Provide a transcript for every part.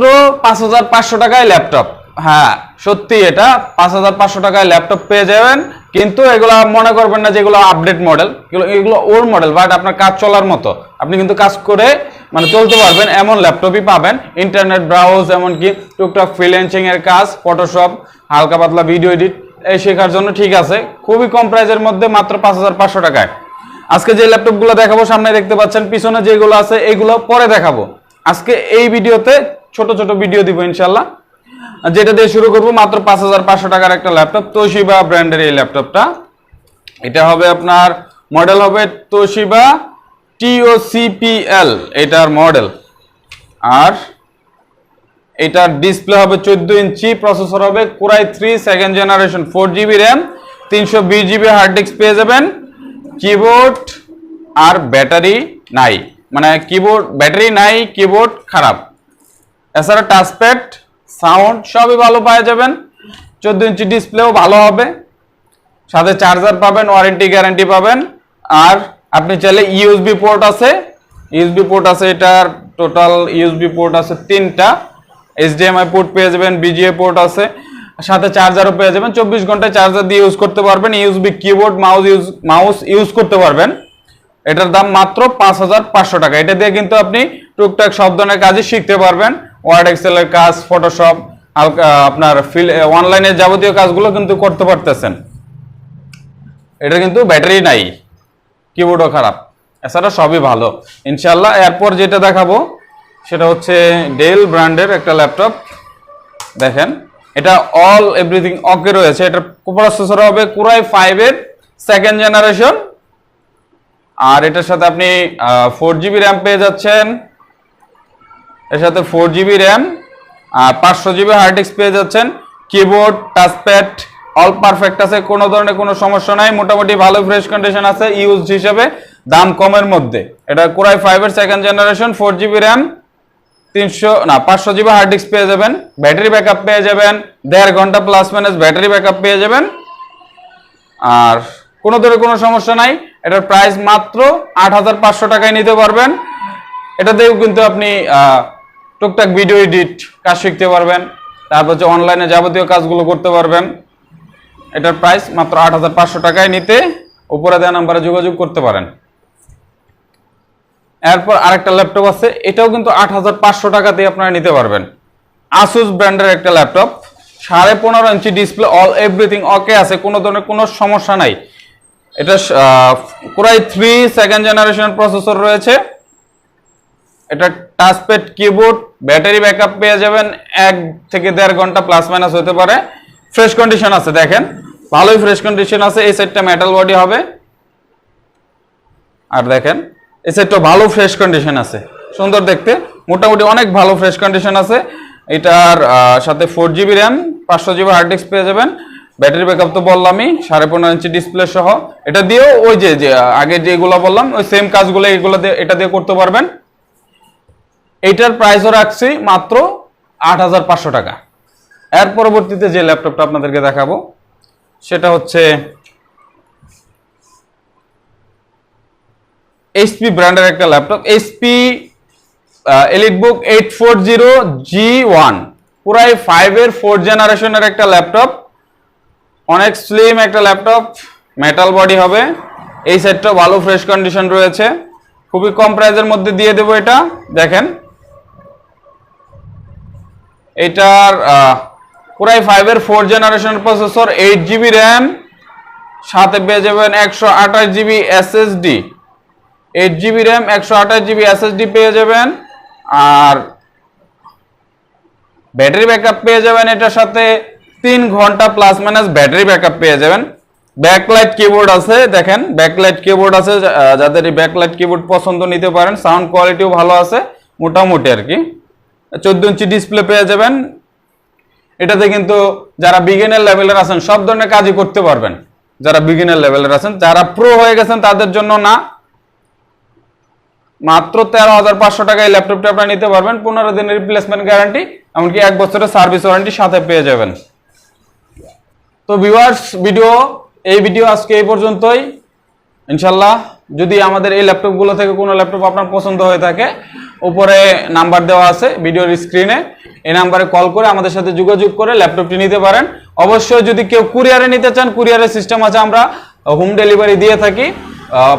মাত্র পাঁচ হাজার পাঁচশো টাকায় ল্যাপটপ। হ্যাঁ সত্যি এটা পাঁচ হাজার পাঁচশো টাকায় ল্যাপটপ পেয়ে যাবেন। কিন্তু এগুলো মনে করবেন না যেগুলো আপডেট মডেল এগুলো ওল্ড মডেল বাট আপনার কাজ চলার মতো। আপনি কিন্তু কাজ করে মানে চলতে পারবেন, এমন ল্যাপটপই পাবেন। ইন্টারনেট ব্রাউজ এমনকি টুকটাক ফ্রিল্যান্সিং এর কাজ ফটোশপ হালকা পাতলা ভিডিও এডিট এই শেখার জন্য ঠিক আছে। খুবই কম প্রাইজের মধ্যে মাত্র পাঁচ হাজার পাঁচশো টাকায়। আজকে যে ল্যাপটপগুলো দেখাবো, সামনে দেখতে পাচ্ছেন, পিছনে যেগুলো আছে, এগুলো পরে দেখাবো। আজকে এই ভিডিওতে ছোট ছোট ভিডিও দিব ইনশাল্লাহ যেটা দিয়ে শুরু করব, মাত্র পাঁচ হাজার পাঁচশো টাকার একটা ল্যাপটপ তোশিবা ব্র্যান্ডের এই ল্যাপটপটা এটা হবে আপনার মডেল হবে তোশিবা টিওসিপিএল এটার মডেল আর এটার ডিসপ্লে হবে চোদ্দ ইঞ্চি প্রসেসর হবে core i three second generation four GB RAM তিনশো বিশ জিবি হার্ড ডিস্ক পেয়ে যাবেন। কিবোর্ড আর ব্যাটারি নাই। মানে কিবোর্ড ব্যাটারি নাই কিবোর্ড খারাপ। এছাড়া টাচপ্যাড সাউন্ড সবই ভালো পাওয়া যাবেন। চোদ্দ ইঞ্চি ডিসপ্লেও ভালো হবে। সাথে চার্জার পাবেন ওয়ারেন্টি গ্যারান্টি পাবেন। আর আপনি চাইলে ইউএসবি পোর্ট আছে। ইউএসবি পোর্ট আছে এটার টোটাল ইউএসবি পোর্ট আছে তিনটা। এইচডিএমআই পোর্ট পেয়ে যাবেন বিজিএ পোর্ট আছে। সাথে চার্জারও পেয়ে যাবেন। চব্বিশ ঘন্টায় চার্জার দিয়ে ইউজ করতে পারবেন। USB keyboard mouse use mouse use করতে পারবেন। এটার দাম মাত্র পাঁচ হাজার পাঁচশো টাকা। এটা দিয়ে কিন্তু আপনি টুকটাক সব ধরনের কাজই শিখতে পারবেন। ওয়ার্ড এক্সেলের কাজ ফটোশপ আপনার ফিল অনলাইনে যাবতীয় কাজগুলো কিন্তু করতে পারতেছেন। এটা কিন্তু ব্যাটারি নাই কিবোর্ডও খারাপ। এছাড়া সবই ভালো। ইনশাল্লাহ এরপর যেটা দেখাবো, সেটা হচ্ছে ডেল ব্র্যান্ডের একটা ল্যাপটপ দেখেন, এটা অল এভরিথিং ওকে রয়েছে। এটার প্রসেসর হবে কুরাই ফাইভের সেকেন্ড জেনারেশন আর এটার সাথে আপনি ফোর জিবি র্যাম পেয়ে যাচ্ছেন। এর সাথে ফোর জিবি র্যাম আর পাঁচশো জিবি হার্ড ডিস্ক পেয়ে যাচ্ছেন। কিবোর্ড টাচপ্যাড অল পারফেক্ট আছে, কোনো ধরনের কোনো সমস্যা নাই। মোটামুটি ভালো ফ্রেশ কন্ডিশন আছে ইউজ হিসেবে, দাম কমের মধ্যে। এটা কোরাই ফাইভের second generation four GB RAM তিনশো, না, পাঁচশো জিবি হার্ড ডিস্ক পেয়ে যাবেন। ব্যাটারি ব্যাকআপ পেয়ে যাবেন। দেড় ঘণ্টা প্লাস মাইনাস ব্যাটারি ব্যাকআপ পেয়ে যাবেন। আর কোনো ধরনের কোনো সমস্যা নাই। এটার প্রাইস মাত্র আট হাজার পাঁচশো টাকায় নিতে পারবেন। এটা দিয়েও কিন্তু আপনি টুকটাক ভিডিও এডিট কাজ শিখতে পারবেন, তারপর হচ্ছে অনলাইনে যাবতীয় কাজগুলো করতে পারবেন। এটার প্রাইস মাত্র আট হাজার পাঁচশো টাকায় নিতে উপরে দেওয়া নাম্বারে যোগাযোগ করতে পারেন। এরপর আরেকটা ল্যাপটপ আছে, এটাও কিন্তু আট হাজার পাঁচশো টাকা দিয়ে আপনারা নিতে পারবেন। আসুস ব্র্যান্ডের একটা ল্যাপটপ সাড়ে পনেরো inch display all everything okay আছে, কোনো ধরনের কোনো সমস্যা নাই। এটা core i three second generation processor রয়েছে। এটা টাচপ্যাড কিবোর্ড ব্যাটারি ব্যাকআপ পেয়ে যাবেন এক থেকে দেড় ঘণ্টা প্লাস মাইনাস হতে পারে। ফ্রেশ কন্ডিশন আছে, দেখেন। ভালোই ফ্রেশ কন্ডিশন আছে, এই সেটটা মেটাল বডি হবে। আর দেখেন, এই সেটটা ভালো ফ্রেশ কন্ডিশন আছে। সুন্দর দেখতে। মোটামুটি অনেক ভালো ফ্রেশ কন্ডিশন আছে। এটার সাথে ফোর জিবি র্যাম পাঁচশো জিবি হার্ড ডিস্ক পেয়ে যাবেন। ব্যাটারি ব্যাকআপ তো বললামই, সাড়ে পনেরো ইঞ্চি ডিসপ্লে সহ। এটা দিয়েও ওই যে আগে যেগুলো বললাম, ওই সেম কাজগুলো এগুলো এটা দিয়ে করতে পারবেন। এইটার প্রাইসও রাখছি মাত্র আট হাজার পাঁচশো টাকা। এর পরবর্তীতে যে ল্যাপটপটা আপনাদেরকে দেখাবো, সেটা হচ্ছে এইচপি ব্র্যান্ডের একটা laptop HP EliteBook eight four zero G one পুরাই ফাইভের ফোর জেনারেশনের একটা ল্যাপটপ অনেক স্লিম একটা ল্যাপটপ মেটাল বডি হবে, এই সেটটা ভালো ফ্রেশ কন্ডিশন রয়েছে। খুবই কম প্রাইসের মধ্যে দিয়ে দেবো এটা, দেখেন। এটার পুরাই ফাইভের four generation processor eight GB RAM সাথে পেয়ে যাবেন একশো আঠাশ GB SSD eight GB RAM একশো আঠাশ জিবি এসএসডি পেয়ে যাবেন। আর ব্যাটারি ব্যাকআপ পেয়ে যাবেন এটার সাথে। তিন ঘণ্টা প্লাস মাইনাস ব্যাটারি ব্যাকআপ পেয়ে যাবেন। ব্যাকলাইট কিবোর্ড আছে, দেখেন ব্যাকলাইট কিবোর্ড আছে যাদের এই ব্যাকলাইট কিবোর্ড পছন্দ নিতে পারেন সাউন্ড কোয়ালিটিও ভালো আছে, মোটামুটি আর কি। চোদ্দ ইঞ্চি ডিসপ্লে পেয়ে যাবেন। এটাতে কিন্তু যারা বিগিনার লেভেলের আছেন, সব ধরনের কাজই করতে পারবেন। যারা বিগিনার লেভেলের আছেন, যারা প্রো হয়ে গেছেন, তাদের জন্য না। মাত্র তেরো হাজার পাঁচশো টাকায় এই ল্যাপটপটা আপনারা নিতে পারবেন। পনেরো দিনের রিপ্লেসমেন্ট গ্যারান্টি এমনকি এক বছরের সার্ভিস ওয়ারেন্টি সাথে পেয়ে যাবেন। তো ভিউয়ার্স ভিডিও এই ভিডিও আজকে এই পর্যন্তই। ইনশাল্লাহ যদি আমাদের এই ল্যাপটপগুলো থেকে কোনো ল্যাপটপ আপনার পছন্দ হয়ে থাকে উপরে নাম্বার দেওয়া আছে ভিডিওর স্ক্রিনে। এই নাম্বারে কল করে আমাদের সাথে যোগাযোগ করে ল্যাপটপটি নিতে পারেন। অবশ্যই যদি কেউ কুরিয়ারে নিতে চান কুরিয়ারের সিস্টেম আছে, আমরা হোম ডেলিভারি দিয়ে থাকি।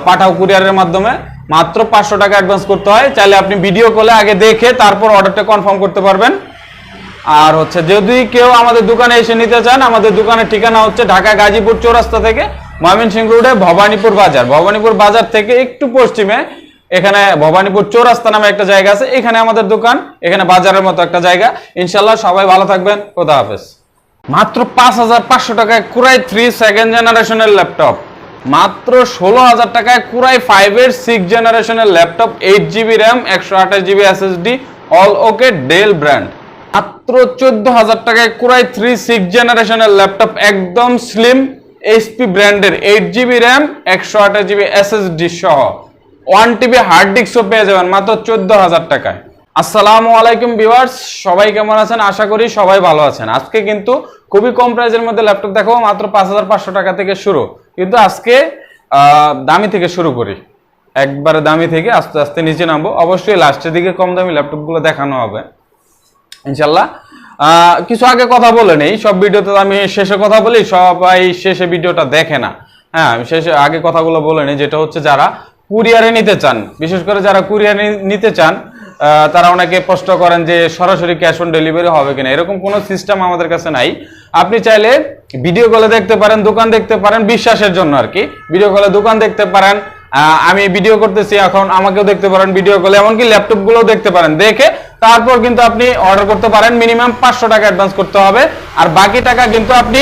পাঠাও কুরিয়ারের মাধ্যমে। মাত্র পাঁচশো টাকা অ্যাডভান্স করতে হয়। চাইলে আপনি ভিডিও কলে আগে দেখে তারপর অর্ডারটা কনফার্ম করতে পারবেন। আর হচ্ছে, যদি কেউ আমাদের দোকানে এসে নিতে চান, আমাদের দোকানের ঠিকানা হচ্ছে ঢাকা গাজীপুর চৌরাস্তা থেকে ময়মনসিংহ রোডে ভবানীপুর বাজার। ভবানীপুর বাজার থেকে একটু পশ্চিমে এখানে ভবানীপুর চৌরাস্তা নামে একটা জায়গা আছে, এখানে আমাদের দোকান, এখানে বাজারের মতো একটা জায়গা। ইনশাল্লাহ সবাই ভালো থাকবেন, খোদা হাফেজ। মাত্র পাঁচ হাজার পাঁচশো টাকায় কুরাই থ্রি সেকেন্ড জেনারেশনের ল্যাপটপ। মাত্র ষোলো হাজার টাকায় কুরাই ফাইভের সিক্স জেনারেশনের ল্যাপটপ এইট জিবি র্যাম একশো আঠাশ GB SSD all okay Dell brand মাত্র চোদ্দ হাজার টাকায় কুরাই থ্রি সিক্স জেনারেশনের ল্যাপটপ, একদম স্লিম এইচপি ব্র্যান্ডের এইট জিবি র্যাম একশো আঠাশ জিবি এসএসডি সহ। ওয়ান টিবি হার্ড ডিস্কও পেয়ে যাবেন মাত্র চোদ্দ হাজার টাকায়। আসসালামু আলাইকুম ভিউয়ার্স, সবাই কেমন আছেন? আশা করি সবাই ভালো আছেন। আজকে কিন্তু খুবই কম প্রাইসের মধ্যে ল্যাপটপ দেখাবো মাত্র পাঁচ হাজার পাঁচশো টাকা থেকে শুরু। কিন্তু আজকে দামি থেকে শুরু করি। একবারে দামি থেকে আস্তে আস্তে নিচে নামবো। অবশ্যই লাস্টের দিকে কম দামি ল্যাপটপগুলো দেখানো হবে। ইনশাল্লাহ কিছু আগে কথা বলে নেই। সব ভিডিওতে আমি শেষে কথা বলি, সবাই শেষে ভিডিওটা দেখে না। হ্যাঁ আমি শেষে আগে কথাগুলো বলে নেই, যেটা হচ্ছে যারা কুরিয়ারে নিতে চান। বিশেষ করে যারা কুরিয়ারে নিতে চান তারা অনেকে প্রশ্ন করেন যে সরাসরি ক্যাশ অন ডেলিভারি হবে কিনা। এরকম কোনো সিস্টেম আমাদের কাছে নাই। আপনি চাইলে ভিডিও কলে দেখতে পারেন, দোকান দেখতে পারেন, বিশ্বাসের জন্য আর কি। ভিডিও কলে দোকান দেখতে পারেন। আমি ভিডিও করতেছি, এখন আমাকেও দেখতে পারেন ভিডিও কলে এমনকি ল্যাপটপ গুলোও দেখতে পারেন। দেখে তারপর কিন্তু আপনি অর্ডার করতে পারেন। মিনিমাম পাঁচশো টাকা অ্যাডভান্স করতে হবে। আর বাকি টাকা কিন্তু আপনি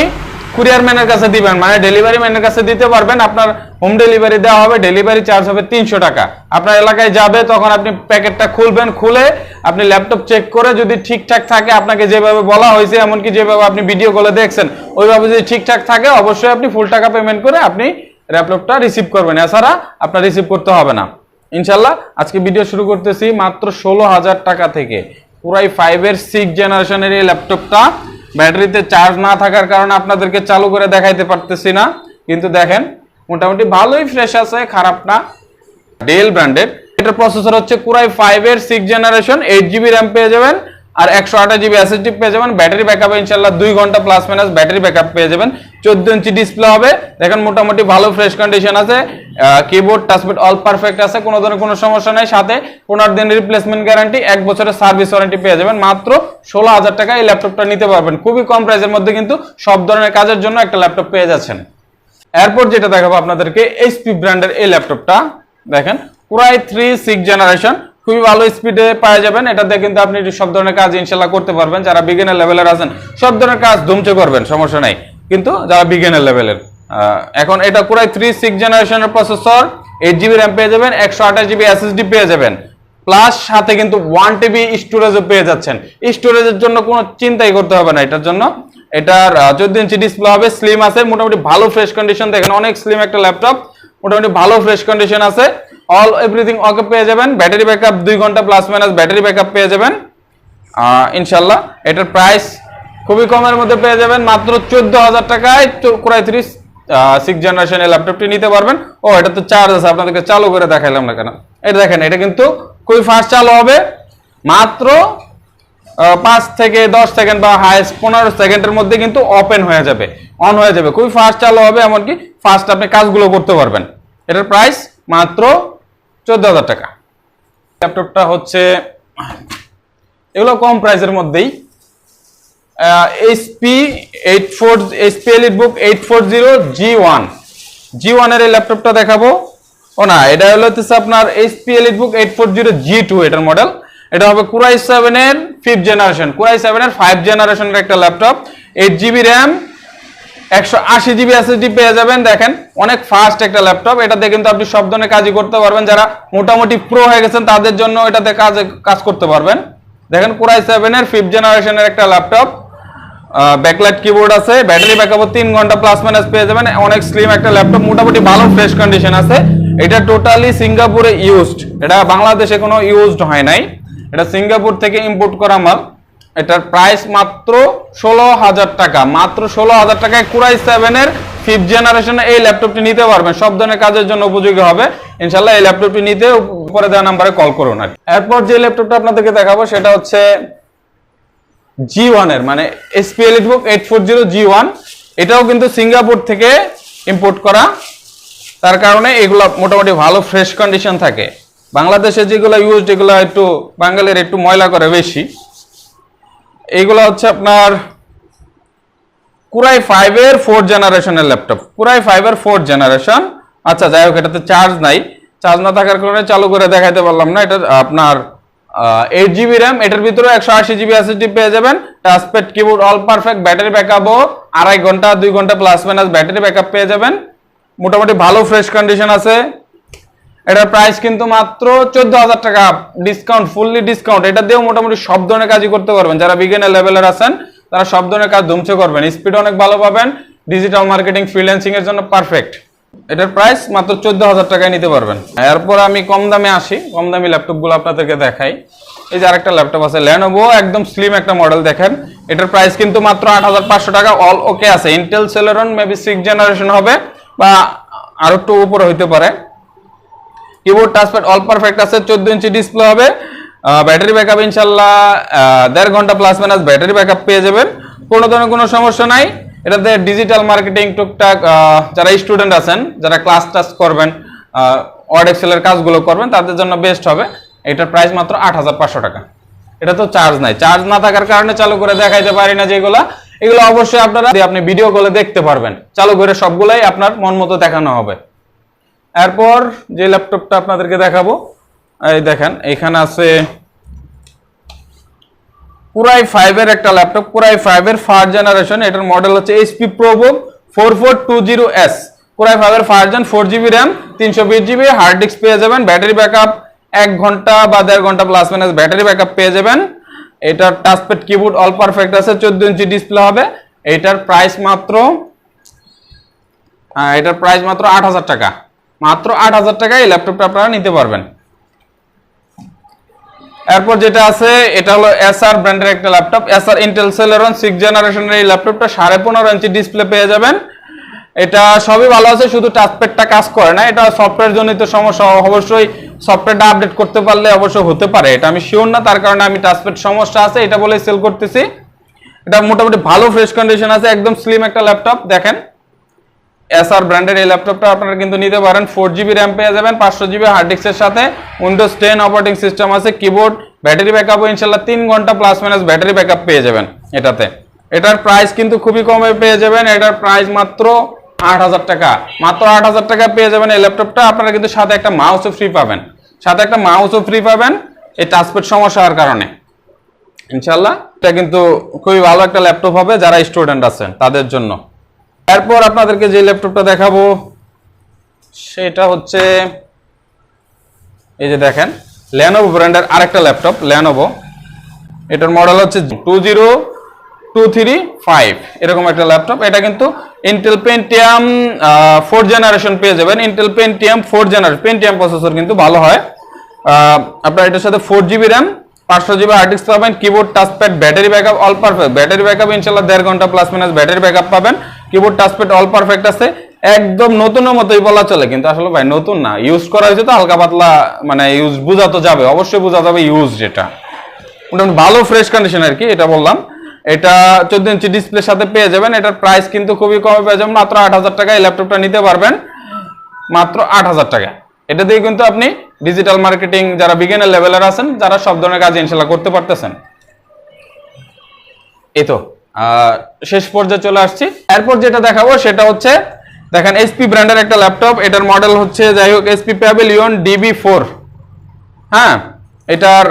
কুরিয়ার ম্যানের কাছে দিবেন মানে ডেলিভারি ম্যানের কাছে দিতে পারবেন, আপনার হোম ডেলিভারি দেওয়া হবে, ডেলিভারি চার্জ হবে তিনশো টাকা। আপনার এলাকায় যাবে, তখন আপনি প্যাকেটটা খুলবেন, খুলে আপনি ল্যাপটপ চেক করে যদি ঠিকঠাক থাকে, আপনাকে যেভাবে বলা হয়েছে, এমনকি যেভাবে আপনি ভিডিও কলে দেখছেন, ওইভাবে যদি ঠিকঠাক থাকে, অবশ্যই আপনি ফুল টাকা পেমেন্ট করে আপনি ল্যাপটপটা রিসিভ করবেন। এছাড়া আপনার রিসিভ করতে হবে না। ইনশাল্লাহ আজকে ভিডিও শুরু করতেছি মাত্র ষোলো হাজার টাকা থেকে। পুরাই ফাইভের সিক্স জেনারেশনের এই ল্যাপটপটা। ব্যাটারিতে চার্জ না থাকার কারণে আপনাদেরকে চালু করে দেখাইতে পারতেছি না। কিন্তু দেখেন, মোটামুটি ভালোই ফ্রেশ আছে, খারাপ না। ডেল ব্র্যান্ডের এটার প্রসেসর হচ্ছে কুরাই ফাইভ এর six generation eight GB RAM পেয়ে যাবেন। আর একশো আঠাশ জিবি এসএসডি পেয়ে যাবেন। ব্যাটারি ব্যাকআপ ইনশাল্লাহ দুই ঘণ্টা প্লাস মাইনাস ব্যাটারি ব্যাকআপ পেয়ে যাবেন। চোদ্দ ইঞ্চি ডিসপ্লে হবে। দেখেন মোটামুটি ভালো ফ্রেশ কন্ডিশন আছে। কিবোর্ড টাচপ্যাড অল পারফেক্ট আছে। কোনো ধরনের কোনো সমস্যা নেই। সাথে পনেরো দিন রিপ্লেসমেন্ট গ্যারান্টি এক বছরের সার্ভিস ওয়ারেন্টি পেয়ে যাবেন। মাত্র ষোলো হাজার টাকা এই ল্যাপটপটা নিতে পারবেন। খুবই কম প্রাইসের মধ্যে কিন্তু সব ধরনের কাজের জন্য একটা ল্যাপটপ পেয়ে যাচ্ছেন। এরপর যেটা দেখাবো আপনাদেরকে এইচপি ব্র্যান্ডের এই ল্যাপটপটা দেখেন, পুরাই থ্রি সিক্স জেনারেশন খুবই ভালো স্পিডে পাওয়া যাবেন। এটাতে কিন্তু আপনি সব ধরনের কাজ ইনশাল্লাহ করতে পারবেন। যারা বিজ্ঞানের লেভেলের আছেন, সব ধরনের কাজ ধুমচে করবেন, সমস্যা নাই। কিন্তু যারা বিজ্ঞানের লেভেলের এখন এটা পুরাই থ্রি সিক্স জেনারেশনের প্রসেসর এইট জিবি র্যাম পেয়ে যাবেন, একশো আঠাশ জিবি এসএসডি পেয়ে যাবেন। প্লাস সাথে কিন্তু ওয়ান টিবি স্টোরেজও পেয়ে যাচ্ছেন। স্টোরেজের জন্য কোনো চিন্তাই করতে হবে না এটার জন্য। এটার চোদ্দ ইঞ্চি ডিসপ্লে হবে স্লিম আছে, মোটামুটি ভালো ফ্রেশ কন্ডিশন দেখেন অনেক স্লিম একটা ল্যাপটপ মোটামুটি ভালো ফ্রেশ কন্ডিশন আছে। অল এভরিথিং ওকে পেয়ে যাবেন। ব্যাটারি ব্যাকআপ দুই ঘণ্টা প্লাস মাইনাস ব্যাটারি ব্যাকআপ পেয়ে যাবেন। ইনশাল্লাহ, এটার প্রাইস খুবই কমের মধ্যে পেয়ে যাবেন। মাত্র চোদ্দ হাজার টাকায় কোরাই থ্রি সিক্স জেনারেশনের ল্যাপটপটি নিতে পারবেন। ও, এটা তো চার্জ আছে, আপনাদেরকে চালু করে দেখাইলাম না কেন? এটা দেখেন, এটা কিন্তু খুবই ফাস্ট চালু হবে। মাত্র পাঁচ থেকে দশ সেকেন্ড বা হাইস্ট পনেরো সেকেন্ডের মধ্যে কিন্তু ওপেন হয়ে যাবে। অন হয়ে যাবে। খুবই ফাস্ট চালু হবে, এমনকি ফাস্ট আপনি কাজগুলো করতে পারবেন। এটার প্রাইস মাত্র চোদ্দ হাজার টাকা। ল্যাপটপটা হচ্ছে, এগুলো কম প্রাইসের মধ্যেই। HP eight four HP EliteBook eight four zero G one G ওয়ানের এই ল্যাপটপটা দেখাবো। ও না, এটা হলো হচ্ছে আপনার HP EliteBook eight four zero G two এটার মডেল এটা হবে কুরাই সেভেনের ফিফথ জেনারেশন কুরাই সেভেনের ফাইভ জেনারেশনের একটা ল্যাপটপ। এইট জিবি র্যাম একশো আশি জিবি এসএসডি পেয়ে যাবেন, দেখেন, অনেক ফাস্ট একটা ল্যাপটপ এটাতে কিন্তু আপনি সব ধরনের কাজই করতে পারবেন। যারা মোটামুটি প্রো হয়ে গেছেন, তাদের জন্য এটাতে কাজ কাজ করতে পারবেন। দেখেন কোরাই সেভেনের ফিফথ জেনারেশনের একটা ল্যাপটপ ব্যাকলাইট কিবোর্ড আছে ব্যাটারি ব্যাকআপ তিন ঘণ্টা প্লাস মাইনাস পেয়ে যাবেন। অনেক স্লিম একটা ল্যাপটপ মোটামুটি ভালো ফ্রেশ কন্ডিশন আছে। এটা টোটালি সিঙ্গাপুরে ইউজড এটা বাংলাদেশে কোনো ইউজড হয় নাই। এটা সিঙ্গাপুর থেকে ইম্পোর্ট করা মাল। এটার প্রাইস মাত্র ষোলো হাজার টাকা। মাত্র ষোলো হাজার টাকায় কুরাই সেভেনের ফিফথ জেনারেশনে এই ল্যাপটপটি নিতে পারবেন। সব ধরনের কাজের জন্য উপযোগী হবে। ইনশাল্লাহ এই ল্যাপটপটি নিতে উপরে দেওয়া নাম্বারে কল করুন আর। এরপর যে ল্যাপটপটা আপনাদেরকে দেখাবো, সেটা হচ্ছে জি ওয়ানের মানে SP book eight four zero G one এটাও কিন্তু সিঙ্গাপুর থেকে ইম্পোর্ট করা। তার কারণে এগুলো মোটামুটি ভালো ফ্রেশ কন্ডিশন থাকে। বাংলাদেশে যেগুলো ইউজ এগুলো একটু বাঙালির একটু ময়লা করে বেশি। এইগুলো হচ্ছে আপনার কুরাই ফাইভের ফোর্থ জেনারেশনের ল্যাপটপ কুরাই ফাইভের ফোর্থ জেনারেশন আচ্ছা যাই হোক, এটাতে চার্জ নাই। চার্জ না থাকার কারণে চালু করে দেখাইতে পারলাম না। এটা আপনার এইট জিবি র্যাম এটার ভিতরে একশো আশি জিবি এসএসডি পেয়ে যাবেন। Touchpad keyboard all perfect battery ব্যাকআপও আড়াই ঘণ্টা, দুই ঘণ্টা প্লাস মাইনাস ব্যাটারি ব্যাকআপ পেয়ে যাবেন। মোটামুটি ভালো ফ্রেশ কন্ডিশন আছে। এটার প্রাইস কিন্তু মাত্র চোদ্দ হাজার টাকা। ডিসকাউন্ট ফুললি ডিসকাউন্ট এটা দিয়েও মোটামুটি সব ধরনের কাজই করতে পারবেন। যারা বিজ্ঞানের লেভেলের আছেন, তারা সব ধরনের কাজ ধুমছে করবেন। স্পিড অনেক ভালো পাবেন। ডিজিটাল মার্কেটিং ফ্রিল্যান্সিং এর জন্য পারফেক্ট এটার প্রাইস মাত্র চোদ্দ হাজার টাকায় নিতে পারবেন। এরপর আমি কম দামে আসি। কম দামি ল্যাপটপগুলো আপনাদেরকে দেখাই। এই যে আরেকটা ল্যাপটপ আছে ল্যানোভো একদম স্লিম একটা মডেল দেখেন। এটার প্রাইস কিন্তু মাত্র আট হাজার পাঁচশো টাকা। অল ওকে আছে। Intel Celeron maybe six generation হবে, বা আরও একটু উপরে হইতে পারে। কিবোর্ড টাচপ্যাড অল পারফেক্ট আছে, চোদ্দ ইঞ্চি ডিসপ্লে হবে। ব্যাটারি ব্যাকআপ ইনশাল্লাহ দেড় ঘণ্টা প্লাস মাইনাস ব্যাটারি ব্যাকআপ পেয়ে যাবেন। কোনো ধরনের কোনো সমস্যা নাই। এটাতে ডিজিটাল মার্কেটিং টুকটাক যারা স্টুডেন্ট আছেন, যারা ক্লাস টাস করবেন ওয়ার্ড এক্সেলের কাজগুলো করবেন, তাদের জন্য বেস্ট হবে। এটার প্রাইস মাত্র আট হাজার পাঁচশো টাকা। এটা তো চার্জ নাই। চার্জ না থাকার কারণে চালু করে দেখাইতে পারি না যেগুলা। এগুলো অবশ্যই আপনারা আপনি ভিডিও কলে দেখতে পারবেন। চালু করে সবগুলাই আপনার মন মতো দেখানো হবে। এরপর যে ল্যাপটপটা আপনাদেরকে দেখাবো, এই দেখেন, এখানে আছে পুরাই ফাইভের একটা ল্যাপটপ পুরাই ফাইভের ফার্স্ট জেনারেশন এটার মডেল হচ্ছে HP ProBook four four two zero S পুরাই ফাইভের first gen four GB RAM তিনশো বিশ জিবি হার্ড ডিস্ক পেয়ে যাবেন ব্যাটারি ব্যাকআপ এক ঘণ্টা বা দেড় ঘণ্টা প্লাস মাইনাস ব্যাটারি ব্যাকআপ পেয়ে যাবেন। এটার টাচপ্যাড কিবোর্ড অল পারফেক্ট আছে, চোদ্দ ইঞ্চি ডিসপ্লে হবে। এটার প্রাইস মাত্র এটার প্রাইস মাত্র আট হাজার টাকা। মাত্র আট হাজার টাকায় এই ল্যাপটপটা আপনারা নিতে পারবেন। এরপর যেটা আছে, এটা হলো এসআর ব্র্যান্ডের একটা laptop Acer Intel Celeron six জেনারেশনের এই ল্যাপটপটা সাড়ে পনেরো ইঞ্চি ডিসপ্লে পেয়ে যাবেন। এটা সবই ভালো আছে, শুধু টাচপ্যাডটা কাজ করে না, এটা সফটওয়্যার জনিত সমস্যা অবশ্যই সফটওয়্যারটা আপডেট করতে পারলে অবশ্যই হতে পারে। এটা আমি শিওর না, তার কারণে আমি টাচপ্যাড সমস্যা আছে, এটা বলে সেল করতেছি। এটা মোটামুটি ভালো ফ্রেশ কন্ডিশন আছে, একদম স্লিম একটা ল্যাপটপ দেখেন। এসআর ব্র্যান্ডের এই ল্যাপটপটা আপনারা কিন্তু নিতে পারেন। ফোর জিবি র্যাম পেয়ে যাবেন, পাঁচশো জিবি হার্ড সাথে। উইন্ডোজ টেন অপারেটিং সিস্টেম আছে কিবোর্ড ব্যাটারি ব্যাকআপও ইনশাল্লাহ তিন ঘণ্টা প্লাস মাইনাস ব্যাটারি ব্যাকআপ পেয়ে যাবেন এটাতে। এটার প্রাইস কিন্তু খুবই কমে পেয়ে যাবেন, এটার প্রাইস মাত্র আট হাজার টাকা। মাত্র আট হাজার টাকা পেয়ে যাবেন এই ল্যাপটপটা আপনারা কিন্তু সাথে একটা মাউসও ফ্রি পাবেন। সাথে একটা মাউসও ফ্রি পাবেন, এই টাচপ্যাড সমস্যা হওয়ার কারণে। ইনশাল্লাহ এটা কিন্তু খুবই ভালো একটা ল্যাপটপ হবে যারা স্টুডেন্ট আছেন তাদের জন্য। এরপর আপনাদেরকে যে ল্যাপটপটা দেখাবো, সেটা হচ্ছে, এই যে দেখেন ল্যানোভো ব্র্যান্ডের আরেকটা ল্যাপটপ ল্যানোভো এটার মডেল হচ্ছে two zero two three five এরকম একটা ল্যাপটপ। এটা কিন্তু ইন্টেল পেন্টিয়াম ফোর জেনারেশন পেয়ে যাবেন। Intel Pentium four generation Pentium processor কিন্তু ভালো হয়। আপনার এটার সাথে ফোর জিবি র্যাম পাঁচশো জিবি ডিস্ক পাবেন keyboard touchpad battery backup all perfect battery backup ইনশাল্লাহ দেড় ঘণ্টা প্লাস মাইনাস ব্যাটারি ব্যাকআপ পাবেন। কিবোর্ড টাচপ্যাড অল পারফেক্ট আছে। একদম নতুনের মতোই বলা চলে, কিন্তু আসলে ভাই নতুন না। ইউজ করা হয়েছে তো, হালকা পাতলা মানে ইউজ বোঝা তো যাবে, অবশ্যই বোঝা যাবে ইউজ যেটা। মোটামুটি ভালো ফ্রেশ কন্ডিশন আর কি, এটা বললাম। এটা চোদ্দ ইঞ্চি ডিসপ্লের সাথে পেয়ে যাবেন। এটার প্রাইস কিন্তু খুবই কমে, পেয়ে যাবেন মাত্র আট হাজার টাকা এই ল্যাপটপটা নিতে পারবেন মাত্র আট হাজার টাকা এটা দিয়ে কিন্তু আপনি ডিজিটাল মার্কেটিং যারা বিজ্ঞানের লেভেলের আছেন, যারা সব ধরনের কাজ ইনশাল্লাহ করতে পারতেছেন। এই তো। শেষ পর্যায়ে চলে আসছি। এরপর যেটা দেখাবো সেটা হচ্ছে, দেখেন এসপি ব্র্যান্ডের একটা ল্যাপটপ এটার মডেল হচ্ছে যাই হোক এসপি প্যাভিলিয়ন ডিবি ফোর হ্যাঁ এটার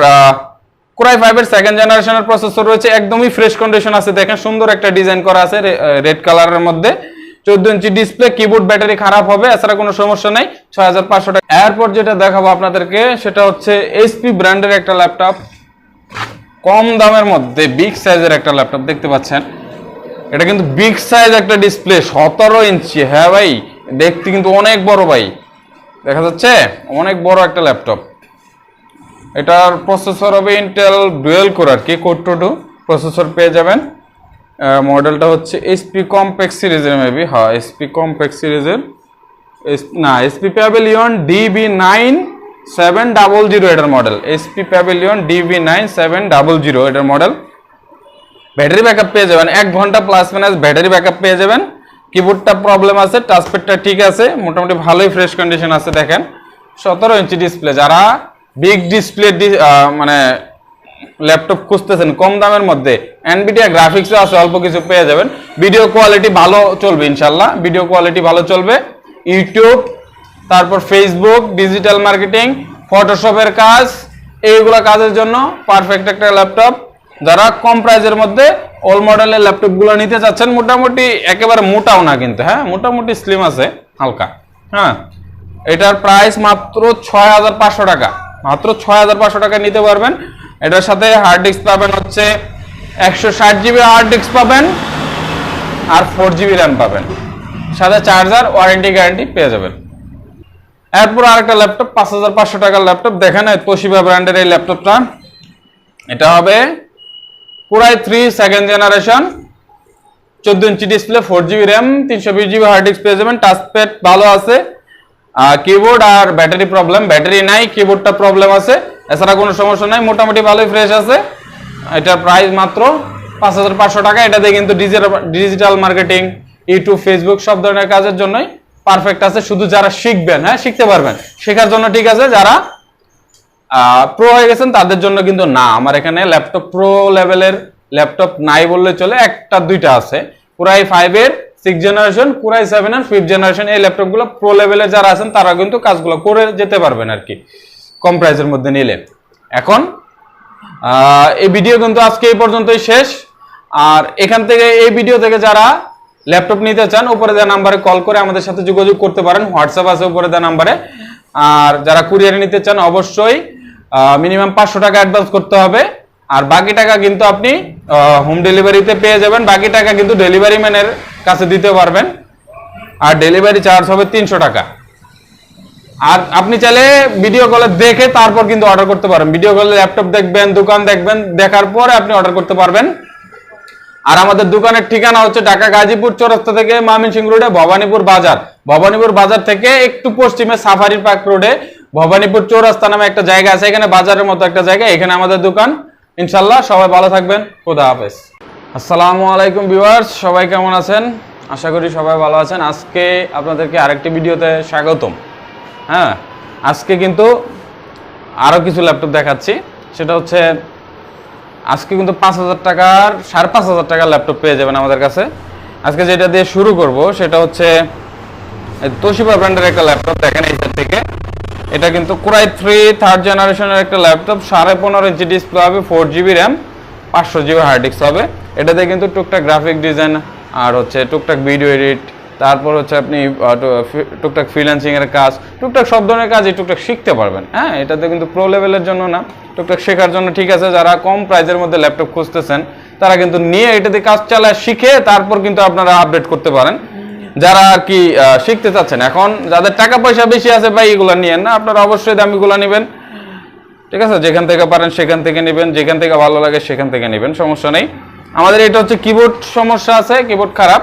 কোরাই ফাইভের সেকেন্ড জেনারেশনের প্রসেসর রয়েছে, একদমই ফ্রেশ কন্ডিশন আছে। দেখেন সুন্দর একটা ডিজাইন করা আছে রেড কালারের মধ্যে। চোদ্দ ইঞ্চি ডিসপ্লে কিবোর্ড ব্যাটারি খারাপ হবে, এছাড়া কোনো সমস্যা নেই, ছয় হাজার পাঁচশো টাকা। এরপর যেটা দেখাবো আপনাদেরকে, সেটা হচ্ছে এইচপি ব্র্যান্ডের একটা ল্যাপটপ কম দামের মধ্যে বিগ সাইজের একটা ল্যাপটপ দেখতে পাচ্ছেন। এটা কিন্তু বিগ সাইজ একটা ডিসপ্লে সতেরো ইঞ্চি। হ্যাঁ ভাই, দেখতে কিন্তু অনেক বড় ভাই। দেখা যাচ্ছে, অনেক বড় একটা ল্যাপটপ এটার প্রসেসর হবে ইন্টেল ডুয়েল কোর আর কি কোর টু টু প্রসেসর পেয়ে যাবেন। মডেলটা হচ্ছে এসপি কম্প্যাক্স সিরিজের মেবি হ্যাঁ এসপি কম্প্যাক্স সিরিজের না HP Pavilion DV nine seven double zero এটার model HP Pavilion DV nine seven double zero এটার মডেল ব্যাটারি ব্যাকআপ পেয়ে যাবেন, এক ঘণ্টা প্লাস মাইনাস ব্যাটারি ব্যাকআপ পেয়ে যাবেন। কিবোর্ডটা প্রবলেম আছে টাচপ্যাডটা ঠিক আছে, মোটামুটি ভালোই ফ্রেশ কন্ডিশন আছে দেখেন। সতেরো ইঞ্চি ডিসপ্লে যারা বিগ ডিসপ্লে মানে ল্যাপটপ খুঁজতেছেন কম দামের মধ্যে এনবিডিয়া গ্রাফিক্সও আছে, অল্প কিছু পেয়ে যাবেন। ভিডিও কোয়ালিটি ভালো চলবে ইনশাল্লাহ ভিডিও কোয়ালিটি ভালো চলবে। ইউটিউব তারপর ফেসবুক ডিজিটাল মার্কেটিং ফটোশপের কাজ, এইগুলো কাজের জন্য পারফেক্ট একটা ল্যাপটপ যারা কম প্রাইজের মধ্যে ওল মডেলের ল্যাপটপগুলো নিতে চাচ্ছেন, মোটামুটি একেবারে মোটাও না কিন্তু হ্যাঁ? মোটামুটি স্লিম আছে, হালকা। হ্যাঁ? এটার প্রাইস মাত্র ছয় হাজার পাঁচশো টাকা। মাত্র ছয় হাজার পাঁচশো টাকা নিতে পারবেন। এটার সাথে হার্ড ডিস্ক পাবেন হচ্ছে একশো ষাট জিবি হার্ড ডিস্ক পাবেন আর ফোর জিবি র্যাম পাবেন। সাথে চার্জার ওয়ারেন্টি গ্যারান্টি পেয়ে যাবেন। এরপর আরেকটা ল্যাপটপ, পাঁচ হাজার পাঁচশো টাকার ল্যাপটপ। দেখেন তোশিবা ব্র্যান্ডের এই ল্যাপটপটা। এটা হবে পুরাই থ্রি সেকেন্ড জেনারেশন চোদ্দ inch display four GB RAM তিনশো বিশ জিবি হার্ড ডিস্ক পেয়ে যাবেন। টাচপ্যাড ভালো আছে। কিবোর্ড আর ব্যাটারি প্রবলেম ব্যাটারি নাই কিবোর্ডটা প্রবলেম আছে। এছাড়া কোনো সমস্যা নাই, মোটামুটি ভালোই ফ্রেশ আছে। এটার প্রাইস মাত্র পাঁচ হাজার পাঁচশো টাকা। এটাতে কিন্তু ডিজিটাল মার্কেটিং ইউটিউব ফেসবুক সব ধরনের কাজের জন্যই পারফেক্ট আছে, শুধু যারা শিখবেন হ্যাঁ শিখতে পারবেন। শেখার জন্য ঠিক আছে, যারা প্রো হয়ে গেছেন, তাদের জন্য কিন্তু না। আমার এখানে ল্যাপটপ প্রো লেভেলের ল্যাপটপ নাই বললে চলে, একটা, দুইটা আছে। পুরাই ফাইভের সিক্স জেনারেশন পুরাই সেভেন আর ফিফথ জেনারেশন এই ল্যাপটপগুলো প্রো লেভেলে যারা আছেন, তারা কিন্তু কাজগুলো করে যেতে পারবেন আর কি, কম প্রাইসের মধ্যে নিলে। এখন এই ভিডিও কিন্তু আজকে এই পর্যন্তই শেষ। আর এখান থেকে এই ভিডিও থেকে যারা ল্যাপটপ নিতে চান, উপরে দেওয়া নাম্বারে কল করে আমাদের সাথে যোগাযোগ করতে পারেন। হোয়াটসঅ্যাপ আছে উপরে দেওয়া নাম্বারে। আর যারা কুরিয়ারে নিতে চান, অবশ্যই মিনিমাম পাঁচশো টাকা অ্যাডভান্স করতে হবে। আর বাকি টাকা কিন্তু আপনি হোম ডেলিভারিতে পেয়ে যাবেন। বাকি টাকা কিন্তু ডেলিভারি ম্যানের কাছে দিতে পারবেন। আর ডেলিভারি চার্জ হবে তিনশো টাকা। আর আপনি চাইলে ভিডিও কলে দেখে তারপর কিন্তু অর্ডার করতে পারেন। ভিডিও কলে ল্যাপটপ দেখবেন, দোকান দেখবেন, দেখার পরে আপনি অর্ডার করতে পারবেন। আর আমাদের দোকানের ঠিকানা হচ্ছে ঢাকা গাজীপুর চৌরাস্তা থেকে মামিনসিং রোডে ভবানীপুর বাজার। ভবানীপুর বাজার থেকে একটু পশ্চিমে সাফারি পার্ক রোডে ভবানীপুর চৌরাস্তা নামে একটা জায়গা আছে, এখানে বাজারের মতো একটা জায়গা, এখানে আমাদের দোকান। ইনশাল্লাহ সবাই ভালো থাকবেন, খোদা হাফেজ। আসসালামু আলাইকুম ভিউয়ার্স, সবাই কেমন আছেন? আশা করি সবাই ভালো আছেন। আজকে আপনাদেরকে আরেকটি ভিডিওতে স্বাগতম। হ্যাঁ আজকে কিন্তু আরও কিছু ল্যাপটপ দেখাচ্ছি। সেটা হচ্ছে আজকে কিন্তু পাঁচ হাজার টাকার, সাড়ে পাঁচ হাজার টাকার ল্যাপটপ পেয়ে যাবেন আমাদের কাছে। আজকে যেটা দিয়ে শুরু করব, সেটা হচ্ছে তোশিবা ব্র্যান্ডের একটা ল্যাপটপ দেখেন এই থেকে। এটা কিন্তু কোরাই থ্রি থার্ড জেনারেশনের একটা ল্যাপটপ সাড়ে পনেরো ইঞ্চি ডিসপ্লে হবে ফোর জিবি র্যাম পাঁচশো জিবি হার্ড ডিস্ক হবে। এটাতে কিন্তু টুকটাক গ্রাফিক ডিজাইন আর হচ্ছে টুকটাক ভিডিও এডিট তারপর হচ্ছে আপনি টুকটাক ফ্রিল্যান্সিং এর কাজ, টুকটাক সব ধরনের কাজই টুকটাক শিখতে পারবেন। হ্যাঁ এটাতে কিন্তু প্রো লেভেলের জন্য না। টুকটাক শেখার জন্য ঠিক আছে, যারা কম প্রাইজের মধ্যে ল্যাপটপ খুঁজতেছেন, তারা কিন্তু নিয়ে এটাতে কাজ চালায়, শিখে তারপর কিন্তু আপনারা আপডেট করতে পারেন। যারা আর কি শিখতে চাচ্ছেন, এখন যাদের টাকা পয়সা বেশি আছে ভাই, এগুলো নিয়েন না, আপনারা অবশ্যই দামিগুলো নেবেন। ঠিক আছে, যেখান থেকে পারেন সেখান থেকে নেবেন, যেখান থেকে ভালো লাগে সেখান থেকে নেবেন, সমস্যা নেই। আমাদের এটা হচ্ছে কিবোর্ড সমস্যা আছে কিবোর্ড খারাপ।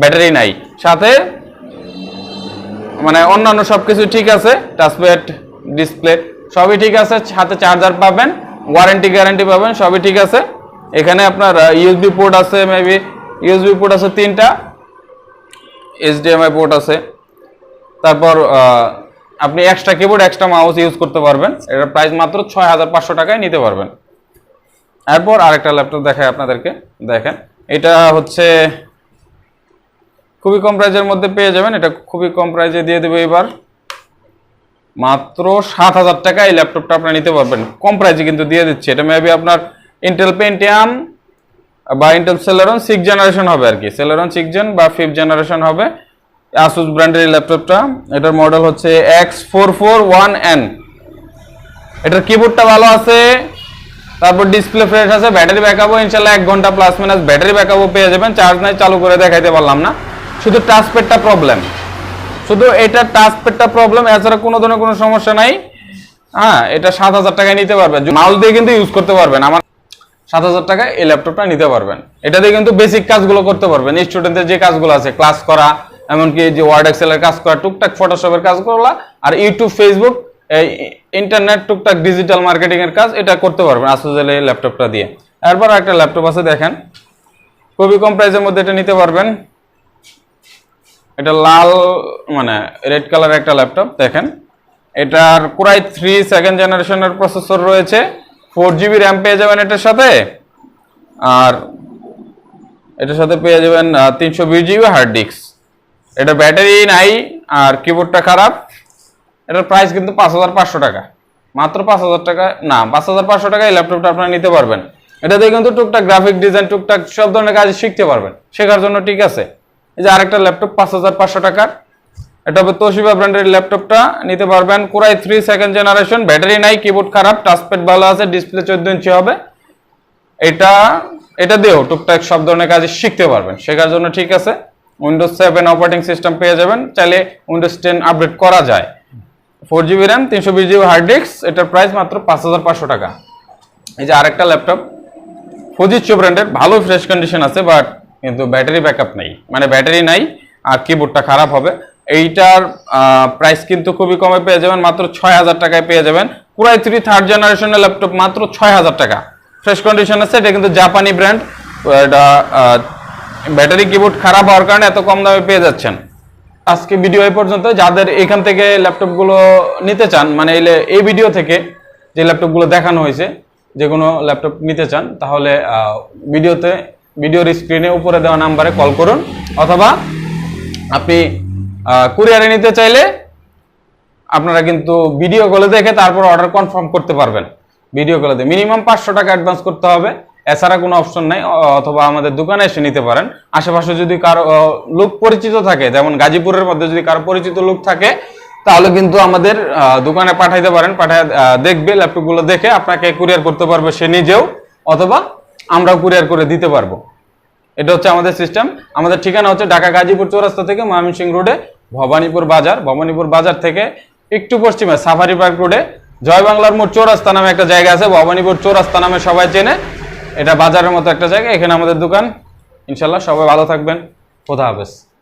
ব্যাটারি নাই। সাথে মানে অন্যান্য সব কিছু ঠিক আছে টাচপ্যাড ডিসপ্লে সবই ঠিক আছে, সাথে চার্জার পাবেন ওয়ারেন্টি গ্যারান্টি পাবেন, সবই ঠিক আছে। এখানে আপনার ইউএসবি পোর্ট আছে মেবি ইউএসবি পোর্ট আছে তিনটা এইচডিএমআই পোর্ট আছে। তারপর আপনি extra keyboard extra mouse use করতে পারবেন। এটার প্রাইস মাত্র ছয় হাজার পাঁচশো টাকায় নিতে পারবেন। এরপর আরেকটা ল্যাপটপ দেখায় আপনাদেরকে, দেখেন। এটা হচ্ছে খুবই কম প্রাইজের মধ্যে পেয়ে যাবেন। এটা খুবই কম প্রাইজে দিয়ে দেবো এবার। মাত্র সাত হাজার টাকা এই ল্যাপটপটা আপনারা নিতে পারবেন। কম প্রাইজে কিন্তু দিয়ে দিচ্ছে। এটা মেবি আপনার ইন্টেল পেন্টিয়াম বা ইন্টেল সেলেরন সিক্স জেনারেশন হবে আর কি। সেলেরন সিক্স জেন বা ফিফথ জেনারেশন হবে। আসুস ব্র্যান্ডের এই ল্যাপটপটা এটার মডেল হচ্ছে X four four one N এটার কিবোর্ডটা ভালো আছে। তারপর ডিসপ্লে ফ্রেশ আছে। ব্যাটারি ব্যাকআপও ইনশাল্লাহ এক ঘণ্টা প্লাস মাইনাস ব্যাটারি ব্যাকআপও পেয়ে যাবেন। চার্জ নাই, চালু করে দেখাইতে পারলাম না। শুধু টাচপ্যাডটা প্রবলেম শুধু এটা টাচপ্যাডটা প্রবলেম এছাড়া কোনো ধরনের কোনো সমস্যা নাই। হ্যাঁ এটা সাত হাজার টাকায় নিতে পারবেন। মাউস দিয়ে কিন্তু ইউজ করতে পারবেন। আমার সাত হাজার টাকায় এই ল্যাপটপটা নিতে পারবেন। এটা দিয়ে কিন্তু বেসিক কাজগুলো করতে পারবেন। স্টুডেন্টদের যে কাজগুলো আছে ক্লাস করা, এমনকি যে ওয়ার্ড এক্সেলের কাজ করা, টুকটাক ফটোশপের কাজ করা, আর ইউটিউব ফেসবুক এই ইন্টারনেট টুকটাক ডিজিটাল মার্কেটিং এর কাজ, এটা করতে পারবেন আসুজেল এই ল্যাপটপটা দিয়ে। এরপর একটা ল্যাপটপ আছে, দেখেন। খুবই কম প্রাইসের মধ্যে এটা নিতে পারবেন। এটা লাল মানে রেড কালার একটা ল্যাপটপ দেখেন। এটার কোরাই থ্রি সেকেন্ড জেনারেশনের প্রসেসর রয়েছে। ফোর জিবি র্যাম পেয়ে যাবেন এটার সাথে। আর এটার সাথে পেয়ে যাবেন তিনশো বিশ জিবি হার্ড ডিস্ক এটা ব্যাটারি নাই, আর কিবোর্ডটা খারাপ। এটার প্রাইস কিন্তু পাঁচ হাজার পাঁচশো টাকা। মাত্র পাঁচ হাজার টাকা, না, পাঁচ হাজার পাঁচশো টাকা এই ল্যাপটপটা আপনারা নিতে পারবেন। এটা দিয়ে কিন্তু টুকটাক গ্রাফিক ডিজাইন টুকটাক সব ধরনের কাজ শিখতে পারবেন। শেখার জন্য ঠিক আছে। এই যে আরেকটা ল্যাপটপ, পাঁচ হাজার পাঁচশো টাকার। এটা হবে তোশিবা ব্র্যান্ডের ল্যাপটপটা। নিতে পারবেন core i three second generation battery নাই কিবোর্ড খারাপ টাচপ্যাড ভালো আছে ডিসপ্লে চোদ্দ ইঞ্চি হবে। এটা এটা দিয়েও টুকটাক সব ধরনের কাজ শিখতে পারবেন। শেখার জন্য ঠিক আছে। উইন্ডোজ সেভেন অপারেটিং সিস্টেম পেয়ে যাবেন। চাইলে উইন্ডোজ টেন আপডেট করা যায়। ফোর জিবি র্যাম তিনশো বিশ জিবি হার্ড ডিস্ক এটার প্রাইস মাত্র পাঁচ হাজার পাঁচশো টাকা। এই যে আরেকটা ল্যাপটপ ফুজিচ্ছো ব্র্যান্ডের ভালো ফ্রেশ কন্ডিশন আছে বাট কিন্তু ব্যাটারি ব্যাকআপ নেই। মানে ব্যাটারি নাই, আর কিবোর্ডটা খারাপ হবে। এইটার প্রাইস কিন্তু খুবই কমে পেয়ে যাবেন, মাত্র ছয় হাজার টাকায় পেয়ে যাবেন। পুরাই থ্রি থার্ড জেনারেশনের ল্যাপটপ মাত্র ছয় হাজার টাকা। ফ্রেশ কন্ডিশন আছে, এটা কিন্তু জাপানি ব্র্যান্ড এটা ব্যাটারি কিবোর্ড খারাপ হওয়ার কারণে এত কম দামে পেয়ে যাচ্ছেন। আজকে ভিডিও এই পর্যন্ত। যাদের এখান থেকে ল্যাপটপগুলো নিতে চান মানে এই ভিডিও থেকে যে ল্যাপটপগুলো দেখানো হয়েছে, যে কোনো ল্যাপটপ নিতে চান, তাহলে ভিডিওতে ভিডিওর স্ক্রিনে উপরে দেওয়া নাম্বারে কল করুন, অথবা আপনি কুরিয়ারে নিতে চাইলে আপনারা কিন্তু ভিডিও কলে দেখে তারপর অর্ডার কনফার্ম করতে পারবেন। ভিডিও কলে দিয়ে মিনিমাম পাঁচশো টাকা অ্যাডভান্স করতে হবে। এছাড়া কোনো অপশন নাই অথবা আমাদের দোকানে এসে নিতে পারেন। আশেপাশে যদি কারও লোক পরিচিত থাকে, যেমন গাজীপুরের মধ্যে যদি কারও পরিচিত লোক থাকে, তাহলে কিন্তু আমাদের দোকানে পাঠাইতে পারেন, পাঠায় দেখবে ল্যাপটপগুলো দেখে আপনাকে কুরিয়ার করতে পারবে সে নিজেও, অথবা আমরাও কুরিয়ার করে দিতে পারব। এটা হচ্ছে আমাদের সিস্টেম। আমাদের ঠিকানা হচ্ছে ঢাকা গাজীপুর চৌরাস্তা থেকে ময়মনসিং রোডে, ভবানীপুর বাজার। ভবানীপুর বাজার থেকে একটু পশ্চিমে সাফারি পার্ক রোডে। জয় বাংলার মোড় চৌরাস্তা নামে একটা জায়গা আছে, ভবানীপুর চৌরাস্তা নামে সবাই চেনে। এটা বাজারের মতো একটা জায়গা, এখানে আমাদের দোকান। ইনশাল্লাহ সবাই ভালো থাকবেন। খোদা হাফেজ।